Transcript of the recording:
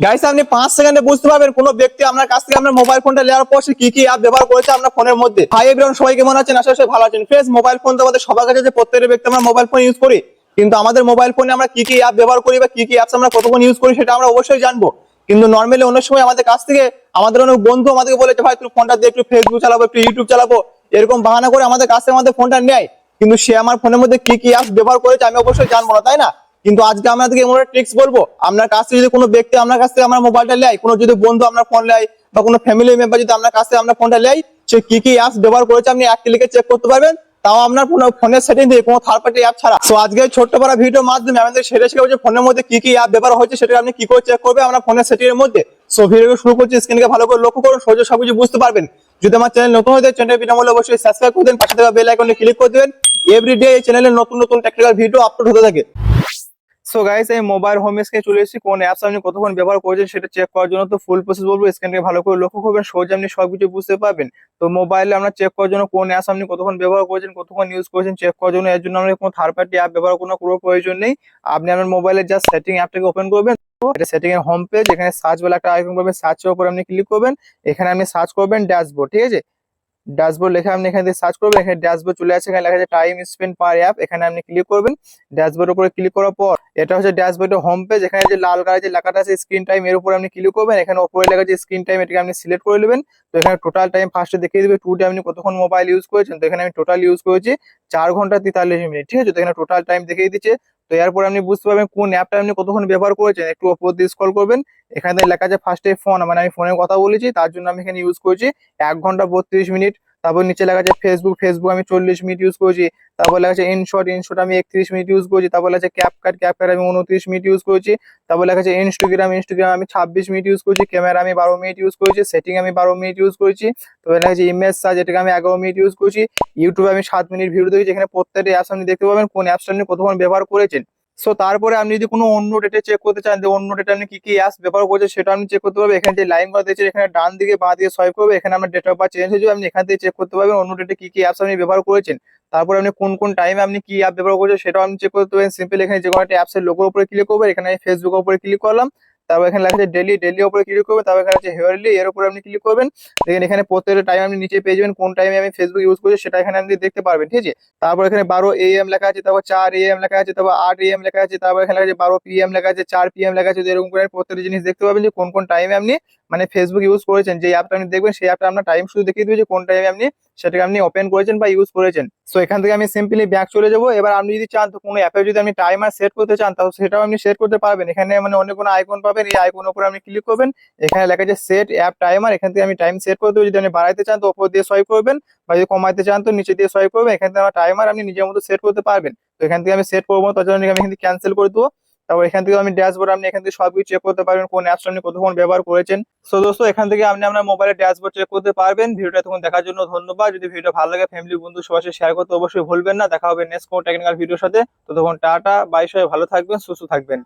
Guys আপনি পাঁচ সেকেন্ডে বুঝতে পারবেন কোন ব্যক্তি আপনার কাছ থেকে আপনার মোবাইল ফোনটা নেওয়ার পর কি কি অ্যাপ ব্যবহার করেছে আপনার ফোনের মধ্যে। সবাই কেমন আছেন? ভালো আছেন। ফ্রেন্ডস মোবাইল ফোন তো আমাদের সবার কাছে প্রত্যেকটা ব্যক্তি আমরা মোবাইল ফোন ইউজ করি, কিন্তু আমাদের মোবাইল ফোনে আমরা কি কি অ্যাপ ব্যবহার করি বা কি কি অ্যাপস আমরা কতক্ষণ ইউজ করি সেটা আমরা অবশ্যই জানব। কিন্তু নর্মালি অনেক সময় আমাদের কাছ থেকে আমাদের অনেক বন্ধু আমাদেরকে বলেছে, ভাই তুমি ফোনটা দিয়ে একটু ফেসবুক চালাবো, একটু ইউটিউব চালাবো। এরকম বাহানা করে আমাদের কাছ থেকে আমাদের ফোনটা নেয়। কিন্তু সে আমার ফোনের মধ্যে কি কি অ্যাপস ব্যবহার করেছে আমি অবশ্যই জানব না, তাই না? কিন্তু আজকে আপনাদেরকে এমন ট্রিক্স বলব, আপনার কাছ থেকে যদি কোনো ব্যক্তি আপনার কাছ থেকে আমার মোবাইলটা নেয়, কোনো যদি বন্ধু আপনার ফোন নেয়, বা কোনো ফ্যামিলি মেম্বার যদি আপনার কাছ থেকে আপনার ফোনটা নেয়, সে কি কি অ্যাপস ব্যবহার করেছে আপনি এক ক্লিকে চেক করতে পারবেন, তাও আপনার কোনো ফোনের সেটিং দিয়ে, কোনো থার্ড পার্টি অ্যাপ ছাড়া। তো আজকে ছোট্ট বড় ভিডিওর মাধ্যমে আমাদের সেটা শেখাবো যে ফোনের মধ্যে কি কি অ্যাপ ব্যবহার হচ্ছে সেটা আপনি কি করে চেক করবে আপনার ফোনের সেটিং এর মধ্যে। সো ভিডিও শুরু করছি স্ক্রিনকে ভালো করে লক্ষ্য করুন, সহজে সবকিছু বুঝতে পারবেন। যদি আমার চ্যানেল নতুন হয়ে চ্যানেল বিনামূল্যে অবশ্যই সাবস্ক্রাইব করে দেন পাশে থাকা বেল আইকনে ক্লিক করে দেবেন। এভরিডে এই চ্যানেলে নতুন নতুন টেকনিক্যাল ভিডিও আপলোড হতে থাকে। সো গাইস এই মোবাইল হোম স্ক্রিনে চলে এসেছি। কোন অ্যাপস আপনি কতক্ষণ ব্যবহার করেছেন সেটা চেক করার জন্য তো ফুল প্রসেস বলব। স্ক্রিনকে ভালো করে লক্ষ্য করবেন, সহজে আপনি সবকিছু বুঝতে পারবেন। তো মোবাইলে আমরা চেক করার জন্য কোন অ্যাপস আপনি কতক্ষণ ব্যবহার করেছেন, কতক্ষণ ইউজ করেছেন চেক করার জন্য। এর জন্য আমাদের কোনো থার্ড পার্টি অ্যাপ ব্যবহার করার কোনো প্রয়োজন নেই। আপনি আপনার মোবাইলের জাস্ট সেটিং অ্যাপটাকে ওপেন করবেন। এটা সেটিং এর হোম পেজ এখানে সার্চ বলে একটা আইকন পাবেন। সার্চের উপর আপনি ক্লিক করবেন। এখানে আপনি সার্চ করবেন ড্যাশবোর্ড ঠিক আছে? ড্যাশবোর্ড লেখা আপনি এখানে সার্চ করবেন, এখানে ড্যাশবোর্ড চলে আসছে এখানে লেখা আছে টাইম স্পেন্ড পার অ্যাপ এখানে আপনি ক্লিক করবেন ড্যাশবোর্ডের উপরে ক্লিক করার পর এটা হচ্ছে ড্যাশবোর্ডের হোম পেজ এখানে যে লাল কালার যে লেখাটা আছে স্ক্রিন টাইম এর উপরে আপনি ক্লিক করবেন, এখানে উপরে লেখা আছে স্ক্রিন টাইম এটাকে আপনি সিলেক্ট করে নেবেন, তো এখানে টোটাল টাইম ফার্স্টে দেখিয়ে দিবে টু আপনি কতক্ষণ মোবাইল ইউজ করেছেন, তো এখানে আমি টোটাল ইউজ করেছি চার ঘণ্টা তেতাল্লিশ মিনিট ঠিক আছে? তো এখানে টোটাল টাইম দেখিয়ে দিচ্ছে তো এরপর আপনি বুঝতে পারবেন কোন অ্যাপটা আপনি কতক্ষণ ব্যবহার করেছেন, একটু ওপর দিয়ে স্কল করবেন। এখানে লেখা আছে ফার্স্টে ফোন মানে আমি ফোনে কথা বলেছি, তার জন্য আমি এখানে ইউজ করেছি এক ঘণ্টা বত্রিশ মিনিট। তারপর নিচে লেখা আছে ফেসবুক ফেসবুক আমি চল্লিশ মিনিট ইউজ করেছি, তারপর লেখা আছে ইনশট ইনশট আমি একত্রিশ মিনিট ইউজ করেছি, তারপর লেখা আছে ক্যাপকাট ক্যাপকাট আমি উনত্রিশ মিনিট ইউজ করেছি, তারপর লেখা আছে ইনস্টাগ্রাম ইনস্টাগ্রাম আমি ছাব্বিশ মিনিট ইউজ করেছি ক্যামেরা আমি বারো মিনিট ইউজ করেছি সেটিং আমি বারো মিনিট ইউজ করেছি, তারপর লেখা আছে ইমেজ সার্চ এটাকে আমি এগারো মিনিট ইউজ করেছি ইউটিউবে আমি সাত মিনিট ভিডিও দেখেছি এখানে প্রত্যেকটা অ্যাপস আপনি দেখতে পাবেন, কোন অ্যাপসটা আপনি কতক্ষণ ব্যবহার করেছেন। সো তারপরে আপনি যদি কোনো অন্য ডেটে চেক করতে চান, যে অন্য ডেটে আপনি কি কি অ্যাপস ব্যবহার করছে, সেটা আপনি চেক করতে পারবেন। এখানে যে লাইন করা দিয়েছে, এখানে ডান দিকে, বা দিকে সোয়াইপ করবে। এখানে আমার ডেট অফ বার্থ চেঞ্জ হয়ে যাবে। আপনি এখান থেকে চেক করতে পারবেন অন্য ডেটে কি কি অ্যাপস আপনি ব্যবহার করেছেন। তারপরে আপনি কোন কোন টাইমে আপনি কি অ্যাপ ব্যবহার করছেন, সেটাও আপনি চেক করতে পারবেন। সিম্পল এখানে যে কোনো একটা অ্যাপসের লোকের উপরে ক্লিক করবেন। এখানে ফেসবুকের উপরে ক্লিক করলাম। তারপর এখানে লেখা আছে ডেলি ডেলি উপরে ক্লিক করবেন, তারপর এখানে আছে হেয়ারলি এর উপরে আপনি ক্লিক করবেন। দেখেন এখানে প্রত্যেকটা টাইম আপনি নিচে পেয়ে যাবেন, কোন টাইমে আমি ফেসবুক ইউজ করছি সেটা এখানে আপনি দেখতে পারবেন, ঠিক আছে? তারপর এখানে বারো এ এম লেখা আছে, তারপর চার এ এম লেখা আছে, তারপর আট এ এম লেখা আছে, তারপর এখানে লেখা বারো পি এম লেখা আছে, চার পি এম লেখা আছে এরকম করে প্রত্যেকটা জিনিস দেখতে পাবেন যে কোন কোন টাইমে আপনি মানে ফেসবুক ইউজ করেছেন। যে অ্যাপটা আপনি দেখবেন, সেই অ্যাপটা আপনার টাইম শুধু দেখিয়ে দেবে যে কোন টাইমে আপনি সেটাকে আপনি ওপেন করেছেন বা ইউজ করেছেন। সো এখান থেকে আমি সিম্পলি ব্যাক চলে যাব। এবার আপনি যদি চান তো কোনো অ্যাপে যদি আপনি টাইমার সেট করতে চান, তাহলে সেটাও আপনি সেট করতে পারবেন। এখানে মানে অনেক কোনো আইকন পাবেন। এই আইকনের উপরে আপনি ক্লিক করবেন। এখানে লেখা আছে সেট অ্যাপ টাইমার এখান থেকে আমি টাইম সেট করে দেবো যদি আপনি বাড়াইতে চান তো ওপর দিয়ে সোয়াইপ করবেন বা যদি কমাইতে চান তো নিচে দিয়ে সোয়াইপ করবেন। এখান থেকে আমার টাইমার আপনি নিজের মতো সেট করতে পারবেন। তো এখান থেকে আমি সেট করব। তার জন্য আমি এখান থেকে ক্যান্সেল করে দেবো। তারপর এখান থেকে আমি ড্যাশবোর্ড আপনি এখান থেকে সবকিছু চেক করতে পারবেন কোন অ্যাপস আপনি কতক্ষণ ব্যবহার করেছেন। সো দোস্ত, এখান থেকে আপনি আপনার মোবাইলের ড্যাশবোর্ড চেক করতে পারবেন। ভিডিওটা তখন দেখার জন্য ধন্যবাদ। যদি ভিডিও ভালো লাগে ফ্যামিলি বন্ধু, সবার সাথে শেয়ার করতে অবশ্যই ভুলবেন না। দেখা হবে নেক্সট কোনো টেকনিক্যাল ভিডিওর সাথে। তো তখন টাটা বাই সবাই, ভালো থাকবেন, সুস্থ থাকবেন।